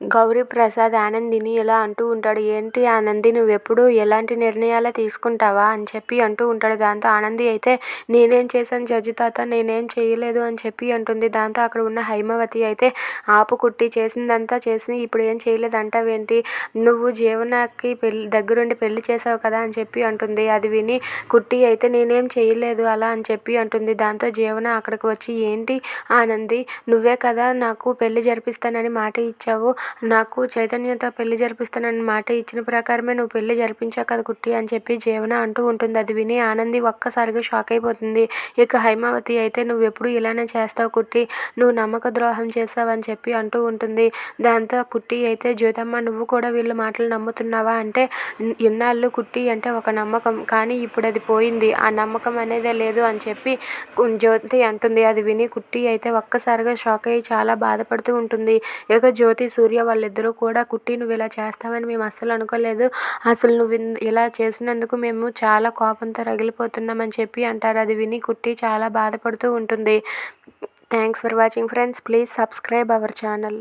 గౌరీప్రసాద్ ఆనందిని ఇలా అంటూ ఉంటాడు. ఏంటి ఆనంది నువ్వెప్పుడు ఎలాంటి నిర్ణయాలు తీసుకుంటావా? అని చెప్పి అంటూ ఉంటాడు. దాంతో ఆనంది అయితే నేనేం చేశాను? జడ్జి తాత నేనేం చేయలేదు అని చెప్పి అంటుంది. దాంతో అక్కడ ఉన్న హైమవతి అయితే ఆపు కుట్టి చేసిందంతా చేసి ఇప్పుడు ఏం చేయలేదు అంటావేంటి నువ్వు జీవనకి పెళ్ళి దగ్గరుండి పెళ్ళి చేసావు కదా అని చెప్పి అంటుంది. అది విని కుట్టి అయితే నేనేం చేయలేదు అలా అని చెప్పి అంటుంది. దాంతో జీవన అక్కడికి వచ్చి ఏంటి ఆనంది నువ్వే కదా నాకు పెళ్ళి జరిపిస్తానని మాట ఇచ్చావు. నాకు చైతన్యతో పెళ్ళి జరిపిస్తానని మాట ఇచ్చిన ప్రకారమే నువ్వు పెళ్ళి జరిపించావు కదా కుట్టి అని చెప్పి జీవన అంటూ ఉంటుంది. అది విని ఆనంది ఒక్కసారిగా షాక్ అయిపోతుంది. ఇక హైమావతి అయితే నువ్వు ఎప్పుడు ఇలానే చేస్తావు కుట్టి? నువ్వు నమ్మక ద్రోహం చేసావని చెప్పి అంటూ ఉంటుంది. దాంతో కుట్టి అయితే జ్యోతమ్మ నువ్వు కూడా వీళ్ళ మాటలు నమ్ముతున్నావా? అంటే ఇన్నాళ్ళు కుట్టి అంటే ఒక నమ్మకం. కానీ ఇప్పుడు అది పోయింది. ఆ నమ్మకం అనేదే లేదు అని చెప్పి జ్యోతి అంటుంది. అది విని కుట్టి అయితే ఒక్కసారిగా షాక్ అయ్యి చాలా బాధపడుతూ ఉంటుంది. ఇక జ్యోతి సూర్య సూర్య వాళ్ళిద్దరూ కూడా కుట్టి నువ్వు ఇలా చేస్తావని మేము అస్సలు అనుకోలేదు. అసలు నువ్వు ఇలా చేసినందుకు మేము చాలా కోపంతో రగిలిపోతున్నామని చెప్పి అంటారు. అది విని కుట్టి చాలా బాధపడుతూ ఉంటుంది. Thanks for watching friends please subscribe our channel